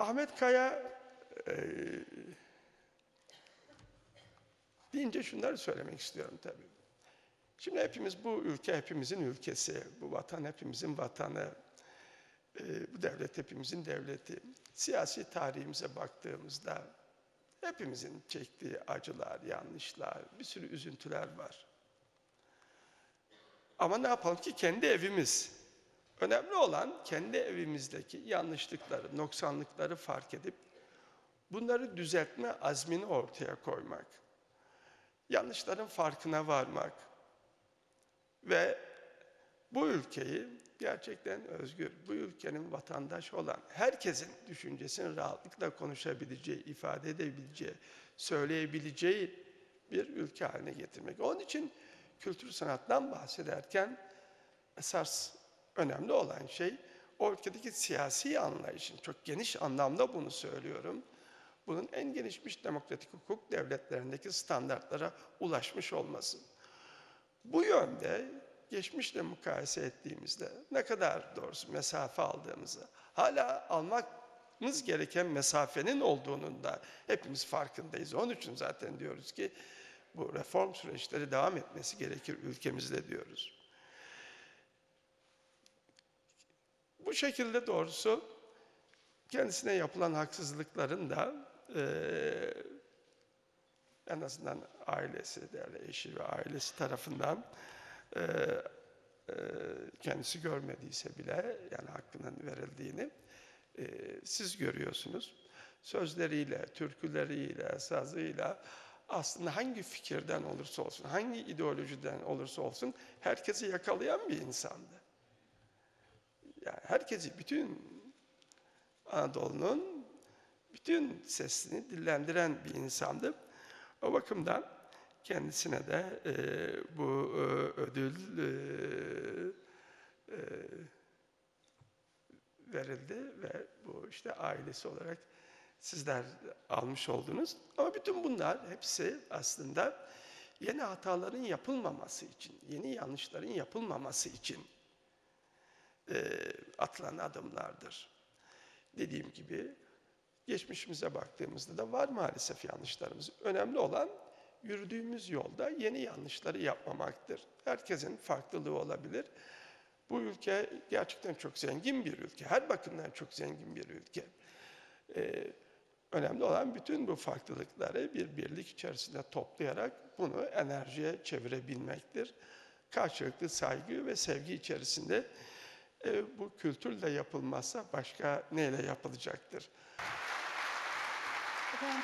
Ahmet Kaya e, deyince şunları söylemek istiyorum tabii. Şimdi hepimiz bu ülke hepimizin ülkesi, bu vatan hepimizin vatanı, e, bu devlet hepimizin devleti. Siyasi tarihimize baktığımızda hepimizin çektiği acılar, yanlışlar, bir sürü üzüntüler var. Ama ne yapalım ki kendi evimiz. Önemli olan kendi evimizdeki yanlışlıkları, noksanlıkları fark edip bunları düzeltme azmini ortaya koymak. Yanlışların farkına varmak ve bu ülkeyi gerçekten özgür, bu ülkenin vatandaş olan herkesin düşüncesini rahatlıkla konuşabileceği, ifade edebileceği, söyleyebileceği bir ülke haline getirmek. Onun için kültür sanattan bahsederken esas önemli olan şey o ülkedeki siyasi anlayışın, çok geniş anlamda bunu söylüyorum, bunun en gelişmiş demokratik hukuk devletlerindeki standartlara ulaşmış olması. Bu yönde geçmişle mukayese ettiğimizde ne kadar doğrusu mesafe aldığımızı, hala almamız gereken mesafenin olduğunun da hepimiz farkındayız. Onun için zaten diyoruz ki bu reform süreçleri devam etmesi gerekir ülkemizde diyoruz. Bu şekilde doğrusu kendisine yapılan haksızlıkların da eee, en azından ailesi, değerli eşi ve ailesi tarafından eee, eee, kendisi görmediyse bile yani hakkının verildiğini eee, siz görüyorsunuz. Sözleriyle, türküleriyle, sazıyla aslında hangi fikirden olursa olsun, hangi ideolojiden olursa olsun herkesi yakalayan bir insandı. Yani herkesi, bütün Anadolu'nun bütün sesini dillendiren bir insandı. O bakımdan kendisine de e, bu e, ödül e, e, verildi ve bu işte ailesi olarak sizler almış oldunuz. Ama bütün bunlar hepsi aslında yeni hataların yapılmaması için, yeni yanlışların yapılmaması için atılan adımlardır. Dediğim gibi geçmişimize baktığımızda da var maalesef yanlışlarımız. Önemli olan yürüdüğümüz yolda yeni yanlışları yapmamaktır. Herkesin farklılığı olabilir. Bu ülke gerçekten çok zengin bir ülke. Her bakımdan çok zengin bir ülke. Ee, önemli olan bütün bu farklılıkları bir birlik içerisinde toplayarak bunu enerjiye çevirebilmektir. Karşılıklı saygı ve sevgi içerisinde e, bu kültürle yapılmazsa başka neyle yapılacaktır? Efendim